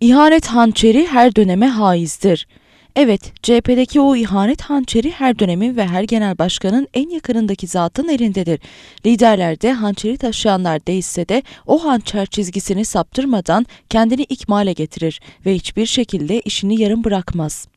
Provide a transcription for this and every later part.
İhanet hançeri her döneme haizdir. Evet, CHP'deki o ihanet hançeri her dönemin ve her genel başkanın en yakınındaki zatın elindedir. Liderlerde hançeri taşıyanlar değilse de o hançer çizgisini saptırmadan kendini ikmale getirir ve hiçbir şekilde işini yarım bırakmaz.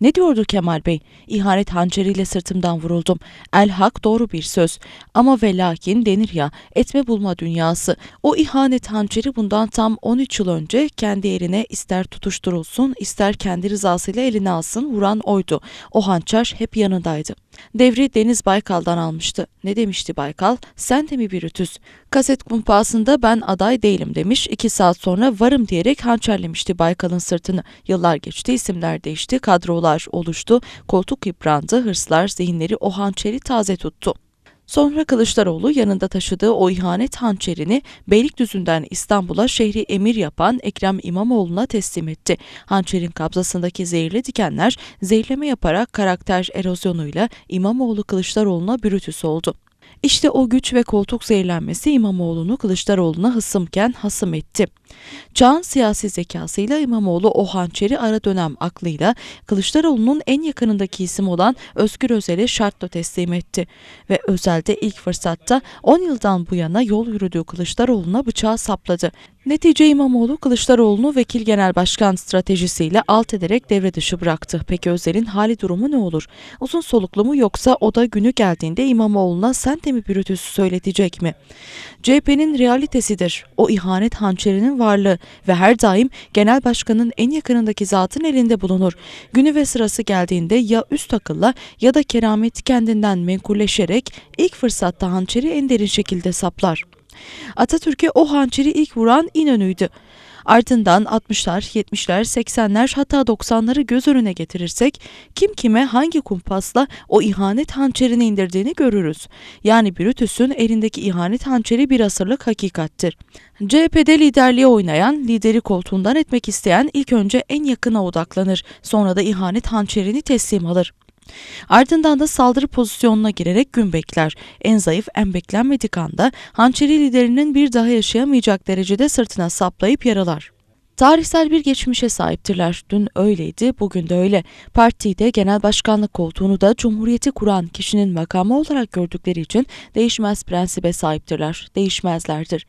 Ne diyordu Kemal Bey? İhanet hançeriyle sırtımdan vuruldum. El hak doğru bir söz. Ama ve lakin denir ya, etme bulma dünyası. O ihanet hançeri bundan tam 13 yıl önce kendi eline ister tutuşturulsun, ister kendi rızasıyla eline alsın vuran oydu. O hançer hep yanındaydı. Devri Deniz Baykal'dan almıştı. Ne demişti Baykal? Sen de mi bir ütüz? Kaset kumpasında ben aday değilim demiş. İki saat sonra varım diyerek hançerlemişti Baykal'ın sırtını. Yıllar geçti, isimler değişti, kadrolar oluştu. Koltuk yıprandı, hırslar zihinleri o hançeri taze tuttu. Sonra Kılıçdaroğlu yanında taşıdığı o ihanet hançerini Beylikdüzü'nden İstanbul'a şehri emir yapan Ekrem İmamoğlu'na teslim etti. Hançerin kabzasındaki zehirli dikenler zehirleme yaparak karakter erozyonuyla İmamoğlu Kılıçdaroğlu'na bürütüs oldu. İşte o güç ve koltuk zehirlenmesi İmamoğlu'nu Kılıçdaroğlu'na hısımken hasım etti. Çağın siyasi zekasıyla İmamoğlu o hançeri ara dönem aklıyla Kılıçdaroğlu'nun en yakınındaki isim olan Özgür Özel'e şartla teslim etti. Ve Özel'de ilk fırsatta 10 yıldan bu yana yol yürüdüğü Kılıçdaroğlu'na bıçağı sapladı. Netice İmamoğlu Kılıçdaroğlu'nu vekil genel başkan stratejisiyle alt ederek devre dışı bıraktı. Peki Özel'in hali durumu ne olur? Uzun soluklu mu yoksa o da günü geldiğinde İmamoğlu'na sen mi Brutus'u söyletecek mi? CHP'nin realitesidir. O ihanet hançerinin varlığı ve her daim genel başkanın en yakınındaki zatın elinde bulunur. Günü ve sırası geldiğinde ya üst akılla ya da kerameti kendinden menkulleşerek ilk fırsatta hançeri en derin şekilde saplar. Atatürk'e o hançeri ilk vuran İnönü'ydü. Ardından 60'lar, 70'ler, 80'ler hatta 90'ları göz önüne getirirsek kim kime hangi kumpasla o ihanet hançerini indirdiğini görürüz. Yani Brutus'un elindeki ihanet hançeri bir asırlık hakikattir. CHP'de liderliği oynayan, lideri koltuğundan etmek isteyen ilk önce en yakına odaklanır, sonra da ihanet hançerini teslim alır. Ardından da saldırı pozisyonuna girerek gün bekler. En zayıf, en beklenmedik anda hançeri liderinin bir daha yaşayamayacak derecede sırtına saplayıp yaralar. Tarihsel bir geçmişe sahiptirler. Dün öyleydi, bugün de öyle. Partiyi de genel başkanlık koltuğunu da cumhuriyeti kuran kişinin makamı olarak gördükleri için değişmez prensibe sahiptirler, değişmezlerdir.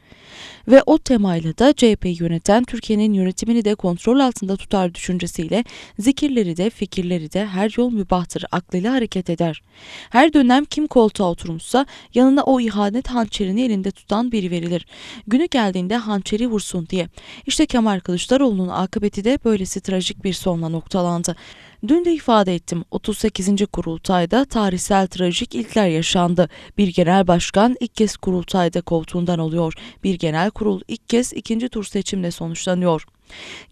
Ve o temayla da CHP'yi yöneten Türkiye'nin yönetimini de kontrol altında tutar düşüncesiyle zikirleri de fikirleri de her yol mübahtır aklıyla hareket eder. Her dönem kim koltuğa oturmuşsa yanına o ihanet hançerini elinde tutan biri verilir. Günü geldiğinde hançeri vursun diye. İşte Kemal Kılıçdaroğlu Kılıçdaroğlu'nun akıbeti de böylesi trajik bir sonla noktalandı. Dün de ifade ettim 38. kurultayda tarihsel trajik ilkler yaşandı. Bir genel başkan ilk kez kurultayda koltuğundan oluyor. Bir genel kurul ilk kez ikinci tur seçimle sonuçlanıyor.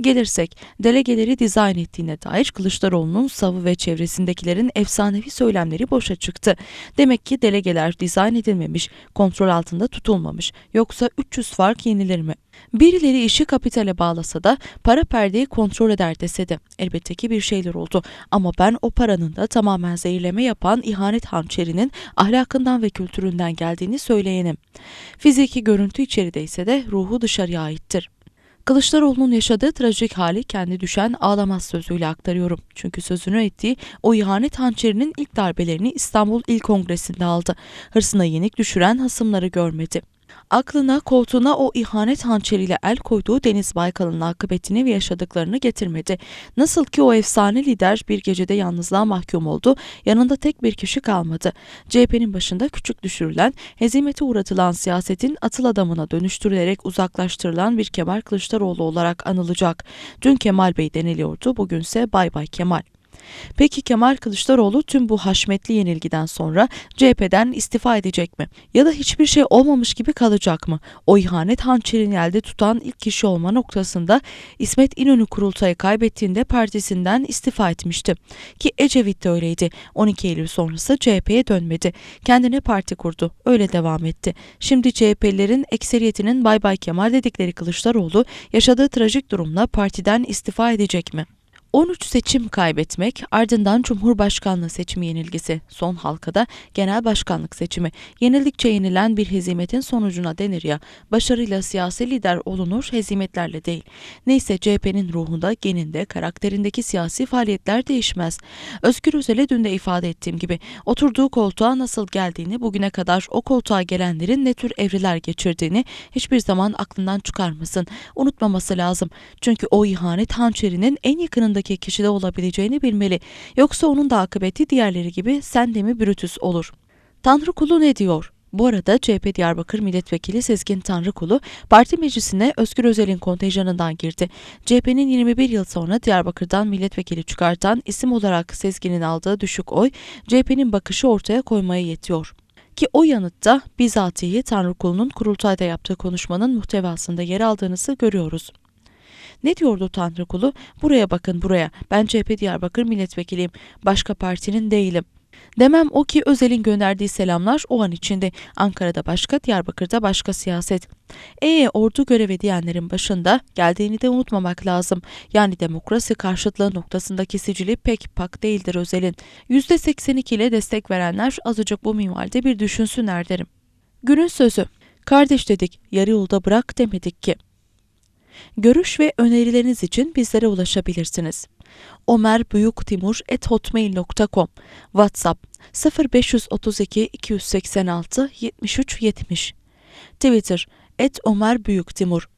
Gelirsek delegeleri dizayn ettiğine dair Kılıçdaroğlu'nun savı ve çevresindekilerin efsanevi söylemleri boşa çıktı. Demek ki delegeler dizayn edilmemiş, kontrol altında tutulmamış. Yoksa 300 fark yenilir mi? Birileri işi kapitale bağlasa da para perdeyi kontrol eder dese de elbette ki bir şeyler oldu. Ama ben o paranın da tamamen zehirleme yapan ihanet hançerinin ahlakından ve kültüründen geldiğini söyleyenim. Fiziki görüntü içerideyse de ruhu dışarıya aittir. Kılıçdaroğlu'nun yaşadığı trajik hali kendi düşen ağlamaz sözüyle aktarıyorum. Çünkü sözünü ettiği o ihanet hançerinin ilk darbelerini İstanbul İl Kongresi'nde aldı. Hırsına yenik düşüren hasımları görmedi. Aklına koltuğuna o ihanet hançeriyle el koyduğu Deniz Baykal'ın akıbetini ve yaşadıklarını getirmedi. Nasıl ki o efsane lider bir gecede yalnızlığa mahkum oldu, yanında tek bir kişi kalmadı. CHP'nin başında küçük düşürülen, hezimete uğratılan siyasetin atıl adamına dönüştürülerek uzaklaştırılan bir Kemal Kılıçdaroğlu olarak anılacak. Dün Kemal Bey deniliyordu, bugünse Bay Bay Kemal. Peki Kemal Kılıçdaroğlu tüm bu haşmetli yenilgiden sonra CHP'den istifa edecek mi? Ya da hiçbir şey olmamış gibi kalacak mı? O ihanet hançerini elde tutan ilk kişi olma noktasında İsmet İnönü kurultayı kaybettiğinde partisinden istifa etmişti. Ki Ecevit de öyleydi. 12 Eylül sonrası CHP'ye dönmedi. Kendine parti kurdu. Öyle devam etti. Şimdi CHP'lilerin ekseriyetinin Bay Bay Kemal dedikleri Kılıçdaroğlu yaşadığı trajik durumla partiden istifa edecek mi? 13 seçim kaybetmek, ardından Cumhurbaşkanlığı seçimi yenilgisi, son halkada genel başkanlık seçimi, yenildikçe yenilen bir hezimetin sonucuna denir ya, başarıyla siyasi lider olunur, hezimetlerle değil. Neyse CHP'nin ruhunda, geninde, karakterindeki siyasi faaliyetler değişmez. Özgür Özel'e dün de ifade ettiğim gibi, oturduğu koltuğa nasıl geldiğini, bugüne kadar o koltuğa gelenlerin ne tür evreler geçirdiğini hiçbir zaman aklından çıkarmasın, unutmaması lazım. Çünkü o ihanet hançerinin en yakınındaki kişide olabileceğini bilmeli. Yoksa onun da akıbeti diğerleri gibi sen de mi Brutus olur. Tanrı kulu ne diyor? Bu arada CHP Diyarbakır Milletvekili Sezgin Tanrıkulu parti meclisine Özgür Özel'in kontenjanından girdi. CHP'nin 21 yıl sonra Diyarbakır'dan milletvekili çıkartan isim olarak Sezgin'in aldığı düşük oy CHP'nin bakışı ortaya koymaya yetiyor. Ki o yanıtta bizatihi Tanrıkulu'nun kurultayda yaptığı konuşmanın muhtevasında yer aldığınızı görüyoruz. Ne diyordu Tanrıkulu? Buraya bakın buraya. Ben CHP Diyarbakır milletvekiliyim. Başka partinin değilim. Demem o ki Özel'in gönderdiği selamlar o an içinde. Ankara'da başka, Diyarbakır'da başka siyaset. Ee ordu görevi diyenlerin başında geldiğini de unutmamak lazım. Yani demokrasi karşıtlığı noktasındaki sicili pek pak değildir Özel'in. %82 ile destek verenler azıcık bu minvalde bir düşünsünler derim. Günün sözü. Kardeş dedik, yarı yolda bırak demedik ki. Görüş ve önerileriniz için bizlere ulaşabilirsiniz. omerbuyuktimur.hotmail.com WhatsApp 0532 286 73 70 Twitter et Ömer Büyüktimur